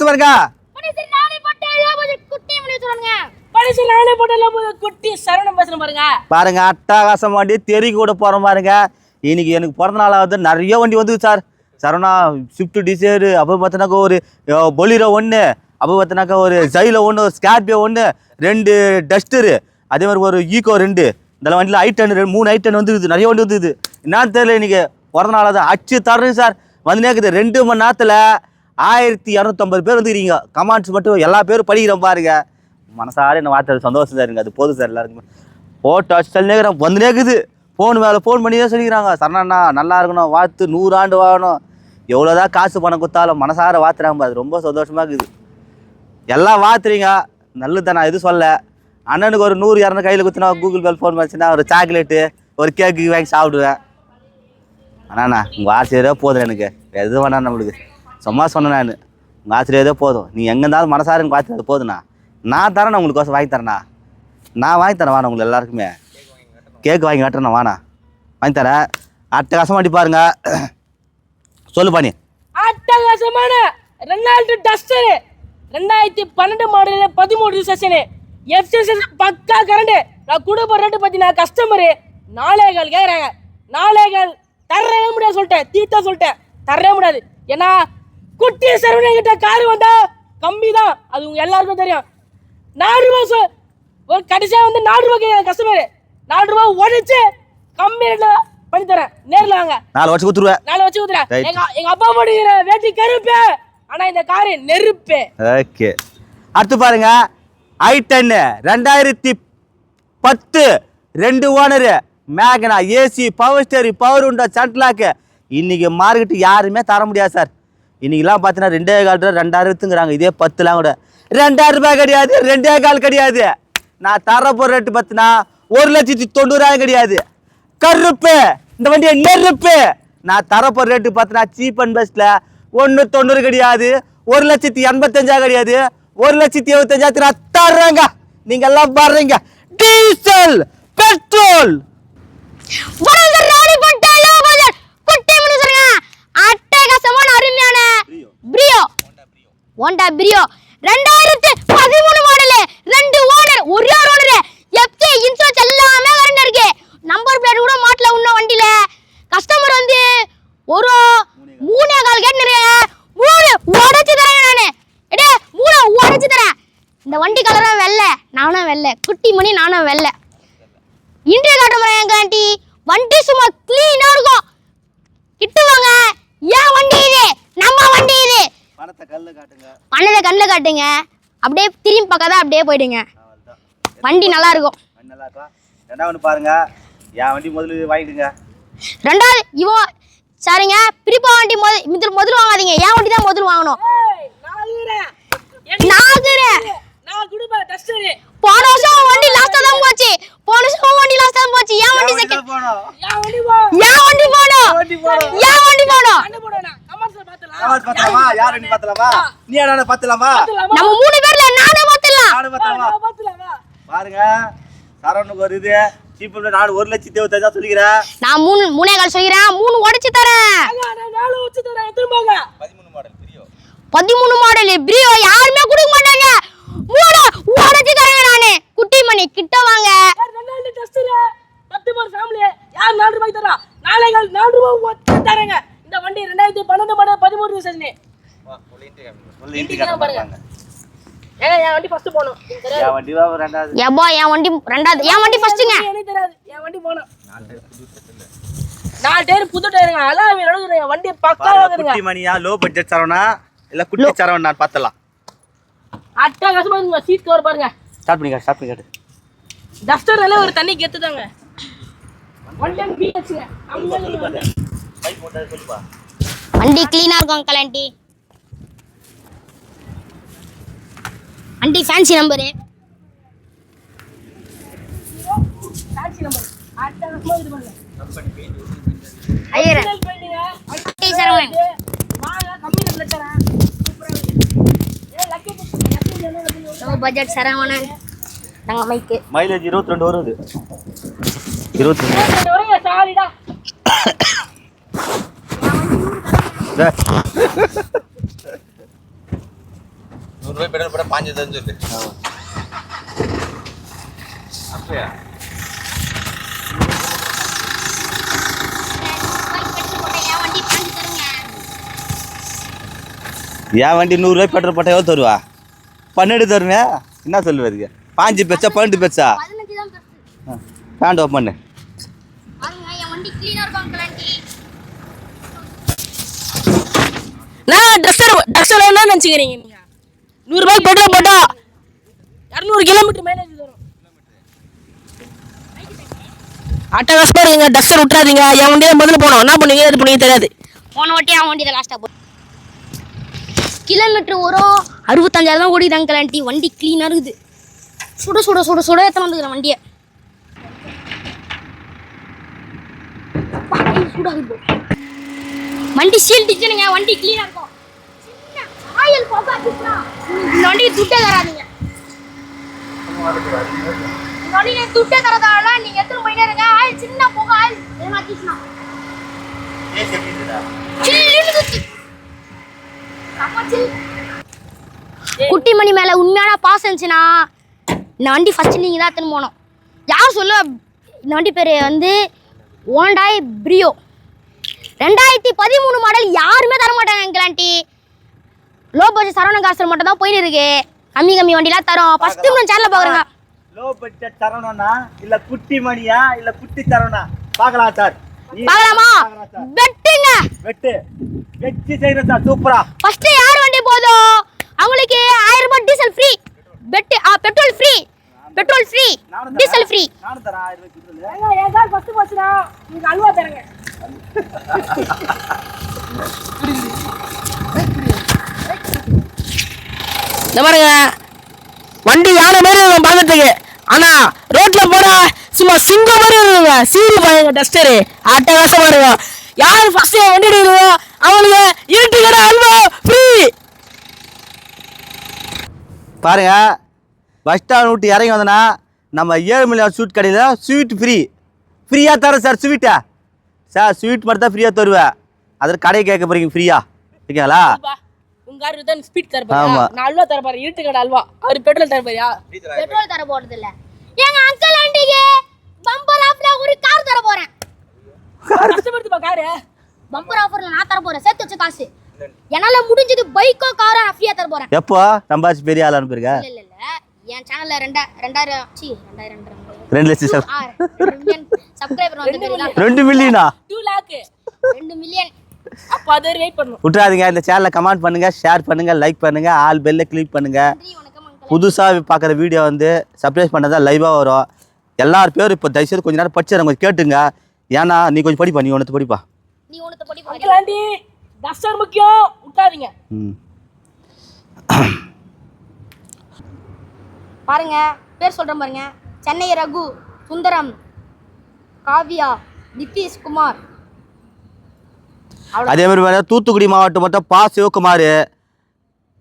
சொல்லுங்க பழசு நானே போட்டல குட்டி சரவணம் பேசுறேன் பாருங்க அட்டகாசம் வண்டி தெரி கூட போகிறோம் பாருங்க. இன்னைக்கு எனக்கு பிறந்த நாள் ஆகுது நிறைய வண்டி வந்து சார். சரவணா ஸ்விஃப்ட் டிசைரு அப்போ பார்த்தினாக்கா ஒரு பொலிரோ ஒன்று அப்போ பார்த்தினாக்கா ஒரு ஜைலோ ஒன்று ஒரு ஸ்கார்பியோ ஒன்று ரெண்டு டஸ்டரு அதே மாதிரி ஒரு ஈகோ ரெண்டு. இந்த வண்டியில் ஐ டென் ரெண்டு மூணு ஐ டென் வந்துருக்குது நிறைய வண்டி வந்துருக்குது. என்னன்னு தெரியல இன்னைக்கு. பிறந்த நாள் ஆகுது அச்சு தரேன் சார். வந்து ரெண்டு மணி நேரத்தில் ஆயிரத்தி இரநூத்தம்பது பேர் வந்துக்கிறீங்க. கமாண்ட்ஸ் மட்டும் எல்லா பேரும் படிக்கிறோம் பாருங்க. மனசார என்ன வார்த்தை சந்தோஷம் சார் இருங்க அது போதும் சார் எல்லாருக்குமே. போட்டோ அடிச்சுட்டே வந்து நேக்குது ஃபோன் மேலே ஃபோன் பண்ணி தான் சொல்லிக்கிறாங்க. சரணண்ணா நல்லா இருக்கணும் வாழ்த்து நூறாண்டு வாழணும். எவ்வளோதான் காசு பணம் கொடுத்தாலும் மனசார வாத்துறாங்க அது ரொம்ப சந்தோஷமாக இருக்குது. எல்லாம் வாத்துறீங்க நல்லது நான் எதுவும் சொல்ல அண்ணனுக்கு ஒரு நூறு இரநூறு கையில் குத்தினா கூகுள் பேல் ஃபோன் பண்ணிச்சுன்னா ஒரு சாக்லேட்டு ஒரு கேக்கு வாங்கி சாப்பிடுவேன். அண்ணாண்ணா உங்கள் ஆசிரியரே போதும் எனக்கு. எது வேணாம் நம்மளுக்கு. சும்மா சொன்னேன் நான். உங்கள் ஆசிரியரே போதும். நீ எங்கே இருந்தாலும் மனசார எனக்கு வாத்தி போதுண்ணா நான் தரேன் உங்களுக்கு வாங்கி தரேண்ணா. நான் வாங்கி தரேன் வாண்ணா உங்களுக்கு எல்லாருக்குமே. கேக்கு வாங்கி கட்டுறேண்ணா வாண்ணா. வாங்கி தரேன். அட்டகாசம் அடி பாருங்க. சொல்லு பாணி. அட்டகாசமான ரெண்டாயிரத்து டஸ்டர் ரெண்டாயிரத்தி பன்னெண்டு மாடல் பதிமூணு செஷனு எஃப்சி பக்கா கரண்டு நான் கொடுப்ப ரேட்டு பற்றி நான் கஸ்டமரு கால் கேட்குறாங்க நாளேகால் தரவே முடியாது சொல்லிட்டேன். தீத்தா சொல்லிட்டேன். தரவே முடியாது. ஏன்னா குட்டி சரவணன் கிட்ட கார் வந்தா கம்மி தான் அது உங்க எல்லாருக்கும் தெரியும். நாலு ரூபா சொ ஒரு கடைசியாக வந்து நாலு ரூபா கேட்குறேன் கஸ்டமர் நாலு ரூபா உடைச்சு கம்மி ரேட்டில் பண்ணி தரேன். நேரில் வாங்க. நாலு வருஷம் கொடுத்துருவேன். நாளை வச்சு Right. எங்க எங்க அப்பா போடுகிற வேட்டி கருப்பு. ஆனா இந்த காரு நெருப்பு. ஓகே அடுத்து பாருங்க. ஐ டென்னு ரெண்டாயிரத்தி பத்து. ரெண்டு ஓனரு மேகனா ஏசி பவர் ஸ்டேரி பவர் உண்டா சென்ட்லாக்கு இன்றைக்கி மார்க்கெட்டு யாருமே தர முடியாது சார். இன்றைக்கெலாம் பார்த்தீங்கன்னா ரெண்டே கால் ரூபா ரெண்டாயிரத்துங்கிறாங்க இதே பத்துலாம் கூட. ரெண்டாயிரம் ரூபாய் கிடையாது ரெண்டே கால் கிடையாது. நான் தர போகிற ரேட்டு பார்த்தீங்கன்னா ஒரு லட்சத்தி தொண்ணூறாயிரம் கிடையாது. கருப்பு. இந்த வண்டியை நெருப்பு. நான் தரப்போற ரேட்டு பார்த்தீங்கன்னா சீப் அண்ட் பெஸ்ட்டில் ஒன்று தொண்ணூறு கிடையாது ஒரு லட்சத்தி எண்பத்தஞ்சா கிடையாது ஒரு லட்சத்தி எழுபத்தஞ்சாயிரத்தி நான் தர்றேங்க. நீங்கள் எல்லாம் பாருங்க. Diesel petrol. மனுஷன் நானே பட்டேலோ குட்டி மணி சொல்லுங்க அட்டகாசமான அருமையான பிரியோ. ஹோண்டா பிரியோ. ரெண்டாயிரத்து பதிமூணு மாடலு. ரெண்டு ஓனர் ஒரே ஒரு ஓனர். எஃப்சி இன்சூரன்ஸ் எல்லாமே கரண்ட் இருக்கு. நம்பர் பிளேட் கூட மாட்டல இன்னும் வண்டியில. கஸ்டமர் வந்து ஒரு மூணே கால் கேட்டு மூணு உடைச்சு தரேன் நானு. எடே மூணு உடைச்சு தரேன். இந்த வண்டி கலரும் வெள்ளை. நானும் வெள்ளை. குட்டி மணி நானும் வெள்ளை. இன்றைய காட்டுமுறை எங்க ஆண்டி? வண்டி சும்மா கிளீனா இருக்கும். கிட்ட வாங்க. ஏன் வண்டி இது? நம்ம வண்டி இது. பணத்தை கல்ல காட்டுங்க. பண்ணதை கண்ணில் காட்டுங்க. அப்படியே திரும்பி பார்க்காத அப்படியே போயிடுங்க. வண்டி நல்லா இருக்கும். நல்லா இருக்கா ரெண்டாவது பாருங்க. என் வண்டி முதல்ல வாங்கிடுங்க. ரெண்டாவது இவன் சரிங்க. பிரிப்பா வண்டி முதல் முதல் முதல் வாங்காதீங்க. ஏன் வண்டி தான் முதல் வாங்கணும். நான் கொடுப்பேன் டஸ்டர் போன வருஷம் வண்டி லாஸ்டா தான் போச்சு போன வருஷம் வண்டி லாஸ்டா தான் போச்சு ஏன் வண்டி செகண்ட் போனோம் யா வண்டி போ ஏன் வண்டி போனோம் வண்டி போனோம் ஏன் வண்டி போனோம் அண்ணே போடுவேன் கமர்ஷியல் பார்த்தலாம் யார் பார்த்தலாமா பார்த்தலாமா நீ என்ன பார்த்தலாமா நம்ம மூணு பேர்ல நானே மாத்தலாம் நானும் பார்த்தலாமா பார்த்தலாமா பாருங்க சரவணுக்கு ஒரு இது சீப்பு நான் ஒரு லட்சத்தி இருபத்தஞ்சா சொல்லிக்கிறேன் நான் மூணு மூணே கால் சொல்கிறேன் மூணு உடைச்சு தரேன். நான் நாலு வச்சு தரேன். திரும்பாங்க பதிமூணு மாடல் பிரியோ யாருமே கொடுக்க மாட்டாங்க மூணு உடைச்சு தரேங்க நானு குட்டி மணி கிட்ட வாங்க ரெண்டாயிரம் டஸ்டர் பத்து பேர் ஃபேமிலி யார் நாலு ரூபாய்க்கு தரா நாளை கால் நாலு ரூபாய் வச்சு தரேங்க இந்த வண்டி ரெண்டாயிரத்தி பன்னெண்டு மாடல் பதிமூணு வருஷம் ஏங்க என் வண்டி ஃபர்ஸ்ட் போகணும் எனக்கு தெரியாது. என் வண்டி தான் ரெண்டாவது. எப்பா என் வண்டி ரெண்டாவது. என் வண்டி ஃபர்ஸ்ட்டுங்க எனக்கு தெரியாது. என் வண்டி போகணும். நாலு டயர் புது டயருங்க. அலாம் எழுதுங்க என் வண்டி பக்காவா பாருங்க, இருக்குதுங்க. குட்டி மணியா லோ பட்ஜெட் சரவணா? இல்ல குட்டி சரவணா நான் பார்த்தலாம் அட்டகாசமா இருக்குங்க. சீட் கவர் பாருங்க. ஸ்டார்ட் பண்ணி காட்டு ஸ்டார்ட் பண்ணி காட்டு டஸ்டர்னால ஒரு தண்ணி கெத்துதாங்க. ஒன் டைம் பிஹெச்ங்க பைக் போட்டா சொல்லுப்பா வண்டி க்ளீனா இருக்கும் அங்கிள் ஆண்டி வண்டி ஃபேன்சி நம்பரு டாக்ஸி நம்பர் அட்டகாசமா இது பாருங்க ஐயர் போயிடுங்க வண்டி சரவணன் வாங்க கம்மி ரேட்ல தரேன் சூப்பரா இருக்கு ஏ லக்கி லக்கி என்ன வந்து லோ பட்ஜெட் சரவணன் தங்க மைக்கு மைலேஜ் இருபத்தி ரெண்டு வருது. இருபத்தி ரெண்டு வரைங்க டேய். நூறுரூவாய் பெட்ரோல் போட பாஞ்சு தான் சொல்லு அப்படியா? என் வண்டி நூறுரூவாய் பெட்ரோல் போட்டால் எவ்வளோ தருவா? பன்னெண்டு தருவேன் என்ன சொல்லுவதுக்கு பாஞ்சு பெச்சா பன்னெண்டு பெச்சா? பேண்ட் ஓப்பன் பண்ணு. பாருங்க என் வண்டி கிளீனா இருக்கும் அங்கிள் ஆண்டி நான் ட்ரெஸ்ஸர் ட்ரெஸ்ஸர் என்ன நினச்சிக்கிறீங்க நீங்க. நூறுரூபாய்க்கு பெட்ரோல் போட்டா இரநூறு கிலோமீட்டர் மைலேஜ் வரும். அட்டகாசமாக இருக்குங்க டஸ்டர் விட்றாதீங்க என் வண்டியை முதல்ல போனோம். என்ன பண்ணுவீங்க? எது பண்ணுவீங்க தெரியாது. போன வாட்டி அவன் வண்டி தான் லாஸ்ட்டாக போ கிலோமீட்டர் வரும் அறுபத்தஞ்சாயிரம் தான் ஓடிதாங்க கலாண்டி வண்டி க்ளீனாக இருக்குது. சுட சுட சுட சுட எத்தனை வந்துக்கிறேன் வண்டியை? சூடாகுது வண்டி சீல் டிச்சுனுங்க வண்டி க்ளீனாக இருக்கும். ஆயில் போக்கா இந்த வண்டியை துட்டே தராதீங்க. இந்த நீங்க துட்டே தரதால நீங்க எடுத்துகிட்டு போயிட்டே இருங்க. ஆயில் சின்ன போக ஆயில் எதனா டிச்சுனா சில்லுன்னு குத்தி. செம்ம சில். குட்டி மணி மேல உண்மையான பாசம் இருந்துச்சுன்னா இந்த வண்டி ஃபர்ஸ்ட் நீங்க தான் எடுத்துன்னு போனோம் யார் சொல்ல இந்த வண்டி பேர் வந்து ஓண்டாய் பிரியோ. ரெண்டாயிரத்தி பதிமூணு மாடல் யாருமே தர மாட்டாங்க எங்கள் ஆண்டி. லோ பட்ஜெட் சரவண காசல் மட்டும் தான் போயிட்டு இருக்கு. கம்மி கம்மி வண்டிலாம் தரோம். ஃபர்ஸ்ட் நம்ம சேனல் பாக்குறேங்க லோ பட்ஜெட் தரணும்னா இல்ல குட்டி மணியா? இல்ல குட்டி தரணும்னா பார்க்கலாம் சார் பார்க்கலாமா. வெட்டுங்க. வெட்டு. வெச்சு செய்யணும் சார் சூப்பரா ஃபர்ஸ்ட் யார் வண்டி போதோ அவங்களுக்கு ஆயிரம் ரூபாய் diesel free bed petrol free petrol free diesel. Free நானும் தரேன் ஆயிரம் ரூபாய். என் கால் ஃபஸ்ட்டு போச்சுன்னா உங்களுக்கு அல்வா தரேங்க. இந்த பாருங்க. வண்டி யானை மாதிரி இருக்கும் பார்க்கறதுக்கு ஆனா ரோட்ல போனா சும்மா சிங்கம் மாதிரி இருக்குங்க. சீரி பாருங்க டஸ்டரு அட்டகாசமா இருக்கும். யார் ஃபர்ஸ்ட் வண்டி எடுக்கிறோ அவனுக்கு இருட்டு கடை அல்வா ஃப்ரீ பாருங்க பஸ் ஸ்டாண்ட் விட்டு இறங்கி வந்தனா நம்ம ஏழு மில்லியன் ஸ்வீட் கடையில் ஸ்வீட் ஃப்ரீ ஃப்ரீயாக தரேன் சார் ஸ்வீட்டை சார் ஸ்வீட் மட்டும் தான் ஃப்ரீயாக தருவேன். அதில் கடையை கேட்க போகிறீங்க ஃப்ரீயா ஓகேங்களா? உங்க காருக்கு தான் ஸ்பீட் தர. பாரு நான் அல்வா தர பாரு இருட்டு கடை அல்வா. அவர் பெட்ரோல் தர பாரியா பெட்ரோல் தர போறது இல்ல எங்க அங்கிள் ஆண்டிக்கு பம்பர் ஆஃப்ல ஒரு கார் தர போறேன். கஷ்டப்படுத்துப்பா காரு பம்பர் ஆஃபர்ல நான் தர போறேன் சேர்த்து வச்ச காசு. என்னால முடிஞ்சது பைக்கோ காரோ ஃப்ரீயா தர போறேன். எப்போ? சம்பாதிச்சு பெரிய ஆள் இல்ல இல்ல. என் சேனல்ல ரெண்டா ரெண்டாயிரம் சி ரெண்டாயிரம் ரெண்டாயிரம் ரெண்டு லட்சம் sub- சப்ஸ்கிரைபர் வந்து ரெண்டு மில்லியனா டூ லேக்கு ரெண்டு மில்லியன் அப்போ அது வெயிட் பண்ணும் விட்றாதீங்க இந்த சேனலை கமெண்ட் பண்ணுங்க ஷேர் பண்ணுங்க லைக் பண்ணுங்க ஆல் பெல்ல கிளிக் பண்ணுங்க. புதுசாக பார்க்குற வீடியோ வந்து சர்ப்ரைஸ் பண்ணதா லைவாக வரும். எல்லார் பேரும் இப்போ தயவுசெய்து கொஞ்ச நேரம் படிச்சு கொஞ்சம் கேட்டுங்க. ஏன்னா நீ கொஞ்சம் படிப்பா நீ ஒன்று படிப்பா. நீ முக்கியம். விட்டாதீங்க. பாருங்க பேர் சொல்கிறேன் பாருங்க. சென்னை ரகு சுந்தரம் காவ்யா நிதிஷ்குமார் அதே மாதிரி வேறு தூத்துக்குடி மாவட்டம் மட்டும் பா. சிவகுமார்.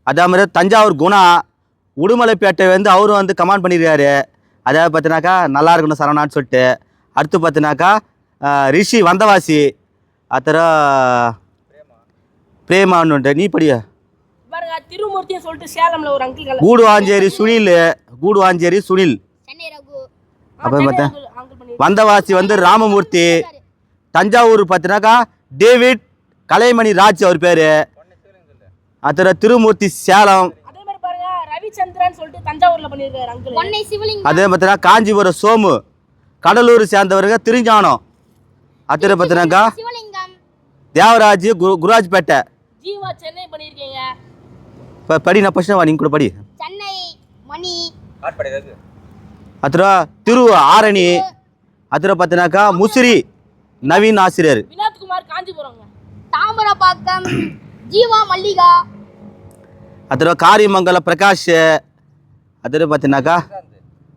அதே மாதிரி தஞ்சாவூர் குணா. உடுமலைப்பேட்டை வந்து அவரும் வந்து கமெண்ட் பண்ணியிருக்காரு அதாவது பார்த்தினாக்கா நல்லா இருக்கணும் சரவணான்னு சொல்லிட்டு. அடுத்து பார்த்தினாக்கா ரிஷி வந்தவாசி. அத்தரம் பிரேமான்னு நீ படிய? பாருங்க திருமூர்த்தின்னு சொல்லிட்டு சேலம்ல ஒரு அங்கிள் கூடுவாஞ்சேரி சுனில். கூடுவாஞ்சேரி சுனில். சென்னை ரகு. அப்புறம் பார்த்தேன் அங்கிள் பண்ணி வந்தவாசி வந்து ராமமூர்த்தி. தஞ்சாவூர் பார்த்தினாக்கா டேவிட் கலைமணி ராஜ் அவர் பேர். அத்தர திருமூர்த்தி சேலம். அதே மாதிரி பாருங்க ரவிச்சந்திரன் சொல்லிட்டு தஞ்சாவூர்ல பண்ணியிருக்காரு அங்கிள் பொன்னை சிவலிங்கம். அதே பார்த்தீங்கன்னா காஞ்சிபுரம் சோமு. கடலூர் சேர்ந்தவருங்க திருஞானம். அத்தனை பார்த்தினாக்கா சிவலிங்கம். தேவராஜ் குரு குருராஜ்பேட்டை ஜீவா சென்னை பண்ணியிருக்கீங்க இப்போ படி நான் ஃபஸ்ட்டு வா நீங்கள் கூட படி. சென்னை மணி. திரு ஆரணி. அத்தனை பார்த்தினாக்கா முசிறி நவீன் ஆசிரியர். வினோத்குமார் காஞ்சிபுரங்க தாமரபாக்கம் ஜீவா மல்லிகா. அத்தனை காரியமங்கலம் பிரகாஷ். அத்தனை பார்த்தினாக்கா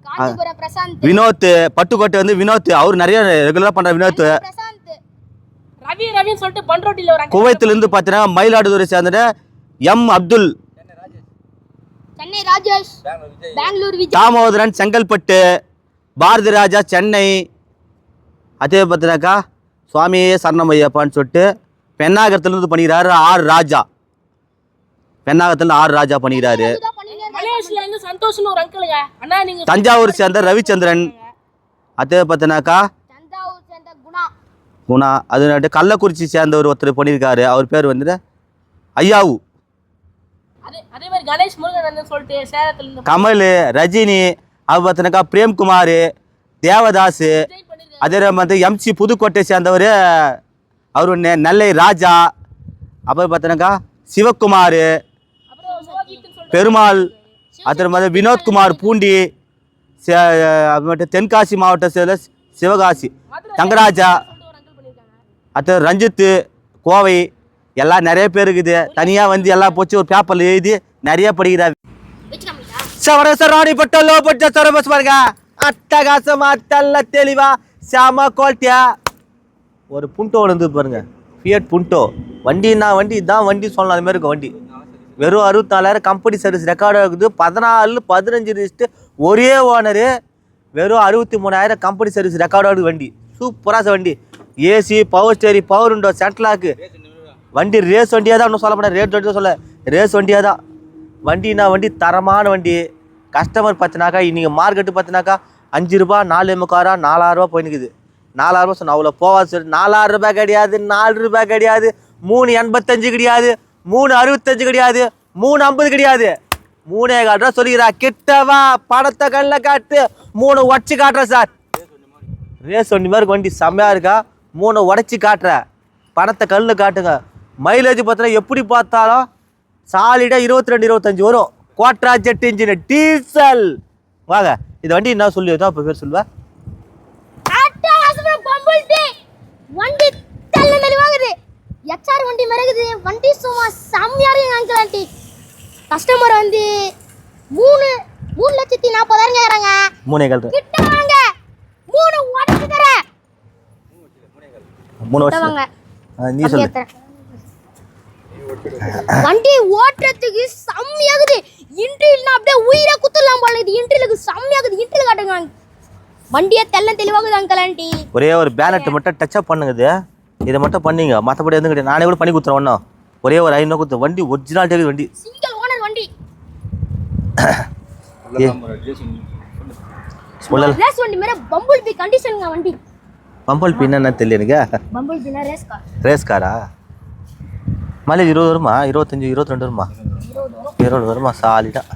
காஞ்சிபுரம் பிரசாந்த். வினோத் பட்டுக்கோட்டை வந்து வினோத். அவர் நிறைய ரெகுலராக பண்ணுற வினோத். பிரசாந்த். ரவி ரவின்னு சொல்லிட்டு uncle குவைத்திலேருந்து பார்த்தீங்கன்னா மயிலாடுதுறை சேர்ந்த எம் அப்துல் சென்னை ராஜேஷ். பெங்களூர் விஜய். தாமோதரன் செங்கல்பட்டு பாரதி ராஜா சென்னை. அதே பார்த்தினாக்கா சுவாமியே சரணமையப்பான்னு சொல்லிட்டு பெண்ணாகரத்துலேருந்து பண்ணிக்கிறாரு ஆர் ராஜா. பெண்ணாகத்துலேருந்து ஆர் ராஜா பண்ணிக்கிறாரு சந்தோஷ்னு ஒரு அங்கிளுங்க அண்ணா நீங்க தஞ்சாவூர் சேர்ந்த ரவிச்சந்திரன். அதே பார்த்தினாக்கா தஞ்சாவூர் சேர்ந்த குணா. குணா. அது கள்ளக்குறிச்சி சேர்ந்தவர் ஒருத்தர் பண்ணியிருக்காரு. அவர் பேர் வந்துட்டு ஐயாவு. அதே அதே மாதிரி கணேஷ் முருகன் சொல்லிட்டு சேலத்துல இருந்து கமல் ரஜினி அவர் பார்த்தினாக்கா பிரேம்குமார் தேவதாஸ் அதே மாதிரி எம்சி புதுக்கோட்டை சேர்ந்தவர் அவர் நெல்லை ராஜா அப்புறம் பார்த்தினாக்கா சிவகுமார் அப்புறம் பெருமாள் அதே மாதிரி வினோத்குமார் பூண்டி அது மட்டும் தென்காசி மாவட்ட சேர்ந்த சிவகாசி தங்கராஜா அடுத்து ரஞ்சித்து கோவை எல்லாம் நிறைய பேர் இருக்குது. தனியாக வந்து எல்லாம் போச்சு ஒரு பேப்பரில் எழுதி நிறைய படிக்கிறார் வச்சு காமிக்கா பட்ட லோ பட்ட சரபஸ் பாருங்க அட்டகாசமா தள்ள தெளிவா சாம குவாலிட்டியா ஒரு புண்டோ வந்து பாருங்க. ஃபியட் புண்டோ. வண்டின்னா வண்டி இதான் வண்டி சொல்லலாம் அது மாதிரி இருக்கும் வண்டி. வெறும் அறுபத்தாலாயிரம் கம்பெனி சர்வீஸ் ரெக்கார்டாக இருக்குது. பதினாலு பதினஞ்சு லிஸ்ட்டு ஒரே ஓனரு வெறும் அறுபத்தி மூணாயிரம் கம்பெனி சர்வீஸ் ரெக்கார்டாக ரெக்கார்டோட வண்டி. சூப்பராக வண்டி. ஏசி பவர் ஸ்டேரி பவர் உண்டோ சென்ட்லாக்கு வண்டி ரேஸ் வண்டியாக தான் ஒன்றும் சொல்ல மாட்டேன் ரேட் வண்டி தான் சொல்ல. ரேஸ் வண்டியாக தான் வண்டினா வண்டி தரமான வண்டி. கஸ்டமர் பார்த்தினாக்கா இன்றைக்கி மார்க்கெட்டு பார்த்தினாக்கா அஞ்சு ரூபா நாலு முக்காரா நாலாயிரரூபா போயினுக்குது நாலாயிரரூபா சொன்ன அவ்வளோ போவாது சரி நாலாயிரம் ரூபாய் கிடையாது நாலு ரூபாய் கிடையாது. மூணு எண்பத்தஞ்சு கிடையாது. மூணு அறுபத்தஞ்சு கிடையாது. மூணு ஐம்பது கிடையாது. மூணே கால் ரூபா சொல்லிக்கிறா கிட்டவா பணத்தை கண்ணில் காட்டு. மூணு உடச்சி காட்டுறேன் சார். ரேஸ் வண்டி மாதிரி வண்டி செம்மையாக இருக்கா? மூணு உடச்சி காட்டுறேன் பணத்தை கல்லில் காட்டுங்க. மைலேஜ் பார்த்தா எப்படி பார்த்தாலும் சாலிடாக இருபத்தி ரெண்டு இருபத்தஞ்சு வரும். குவாட்ரா ஜெட் இன்ஜின் டீசல் வாங்க இந்த வண்டி என்ன சொல்லி தான் இப்போ பேர் சொல்லுவா. அட்டகாசமா பம்பிள் டே வண்டி தள்ள தெளிவாகுது எச்ஆர் வண்டி மறகுது வண்டி சும்மா செம்மையா இருக்குங்க அங்கிள் ஆண்டி. கஸ்டமர் வந்து மூணு மூணு லட்சத்தி நாற்பதாயிரம் கேட்குறாங்க மூணே கால் கிட்ட வாங்க. மூணு உடச்சு தரேன். மூணு வருஷம் நீ சொல்லு. வண்டி ஓட்டுறதுக்கு செம்மையாகுது. இன்ட்ரில்னா அப்படியே உயிரை குத்துலாம் போல இது இன்ட்ரிலுக்கு செம்மையாகுது. இன்ட்ரில் காட்டுங்க. வண்டியே தெல்ல தெளிவாகுது அங்கிள் ஆண்டி ஒரே ஒரு பேனட் மட்டும் டச்சப் பண்ணுங்க இதை மட்டும் பண்ணீங்க. மற்றபடி கிடையாது. நானே கூட பண்ணி கொடுத்துறேன் ஒன்றும் ஒரே ஒரு ஐநூறு கொடுத்து. வண்டி ஒரிஜினாலிட்டி வண்டி. சிங்கிள் ஓனர் வண்டி. சொல்லல. ரேஸ் வண்டி மேல பம்பிள் பி கண்டிஷனுங்க வண்டி. பம்பல் பின் என்ன தெரியல எனக்கு. Bumblebee race car race காரா மைலேஜ் இருபது வருமா? இருபத்தஞ்சி இருபத்தி ரெண்டு வருமா? இருபது வருமா? சாலிடாக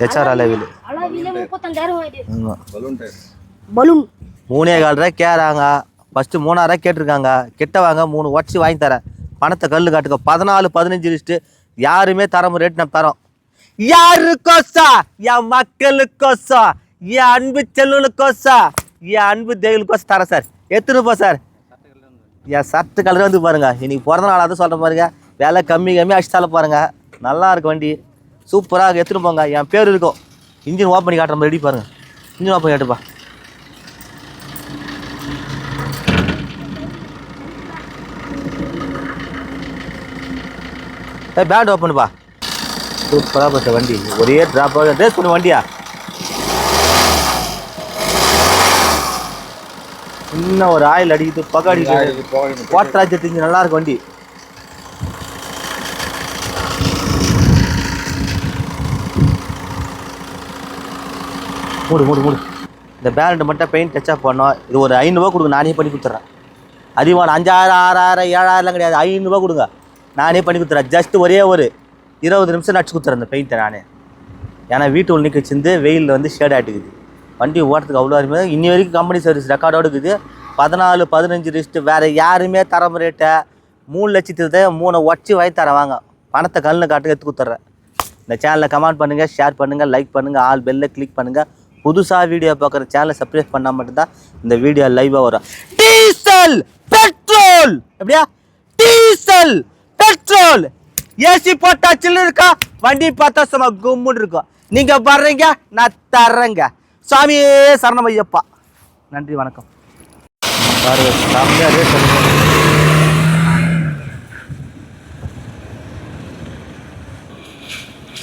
ஹெச்ஆர் பலூன் மூணே கால் ரூபாய் கேட்குறாங்க ஃபஸ்ட்டு மூணாயிரம் கேட்டிருக்காங்க. கிட்ட வாங்க மூணு உடச்சி வாங்கி தரேன். பணத்தை கல் காட்டுக்க பதினாலு பதினஞ்சு லிஸ்ட்டு யாருமே தரம் ரேட் நம்ம தரோம். யாருக்கோசா? என் மக்களுக்கோசா? என் அன்பு செல்லுகளுக்கோசா என் அன்பு தெய்வலுக்கோசம் தரேன் சார் எத்தனை ரூபா சார் என் சட்டு கலர் வந்து பாருங்க. இன்னைக்கு பிறந்த நாள் அதை சொல்கிறேன் பாருங்க. விலை கம்மி கம்மி அடிச்சால பாருங்க. நல்லா இருக்கு வண்டி. சூப்பராக எடுத்துகிட்டு போங்க. என் பேர் இருக்கும். இன்ஜின் ஓப்பன் பண்ணி காட்டுற ரெடி பாருங்க. இன்ஜின் ஓப்பன் கேட்டுப்பா ஏ பேண்ட் ஓப்பனுப்பா சூப்பராக பார்த்த வண்டி. ஒரே ட்ராப்பாக ரேஸ் பண்ண வண்டியா? சின்ன ஒரு ஆயில் அடிக்குது பக்கம் அடிக்குது. கோட்டராஜ் தெரிஞ்சு நல்லா இருக்கு வண்டி. மூடு மூடு மூடு. இந்த பேலண்ட் மட்டும் பெயிண்ட் டச்சப் பண்ணோம். இது ஒரு ஐநூறுரூவா கொடுங்க நானே பண்ணி கொடுத்துட்றேன். அதிகமான அஞ்சாயிரம் ஆறாயிரம் ஏழாயிரம்லாம் கிடையாது ஐநூறுரூவா கொடுங்க. நானே பண்ணி கொடுத்துறேன் ஜஸ்ட் ஒரே ஒரு இருபது நிமிஷம் நடிச்சு கொடுத்துறேன் இந்த பெயிண்ட்டை நானே. ஏன்னா வீட்டு உள்ள நிற்க வச்சிருந்து வெயிலில் வந்து ஷேட் ஆகிட்டுக்குது வண்டி ஓட்டுறதுக்கு அவ்வளோ அருமையாக இன்னி வரைக்கும் கம்பெனி சர்வீஸ் ரெக்கார்டோடு இருக்குது. பதினாலு பதினஞ்சு ரிஸ்ட்டு வேறு யாருமே தரம் ரேட்டை மூணு லட்சத்துக்கு மூணை உடச்சி வாங்கி தரவாங்க. பணத்தை கல்லில் காட்டுக்கு எடுத்து கொடுத்துட்றேன். இந்த சேனலை கமெண்ட் பண்ணுங்கள் ஷேர் பண்ணுங்கள் லைக் பண்ணுங்கள் ஆல் பெல்லை கிளிக் பண்ணுங்கள் புதுசாக வீடியோ பார்க்குற சேனலை சப்ஸ்கிரைப் பண்ணால் மட்டும்தான் இந்த வீடியோ லைவாக வரும். டீசல் பெட்ரோல் எப்படியா? டீசல் பெட்ரோல் ஏசி போட்டா சில்லு இருக்கா? வண்டி பார்த்தா சும்மா கும்முன்னு இருக்கும். நீங்கள் வர்றீங்க நான் தர்றேங்க. சாமியே சரணம் ஐயப்பா நன்றி வணக்கம்.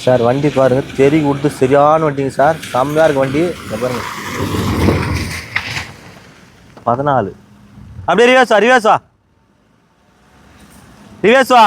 சார் வண்டி பாருங்க தெரி கொடுத்து சரியான வண்டிங்க சார். செம்மையா இருக்கு வண்டி. பாருங்க. பதினாலு. அப்படியே ரிவேஸ்வா ரிவேஸ்வா ரிவேஸ்வா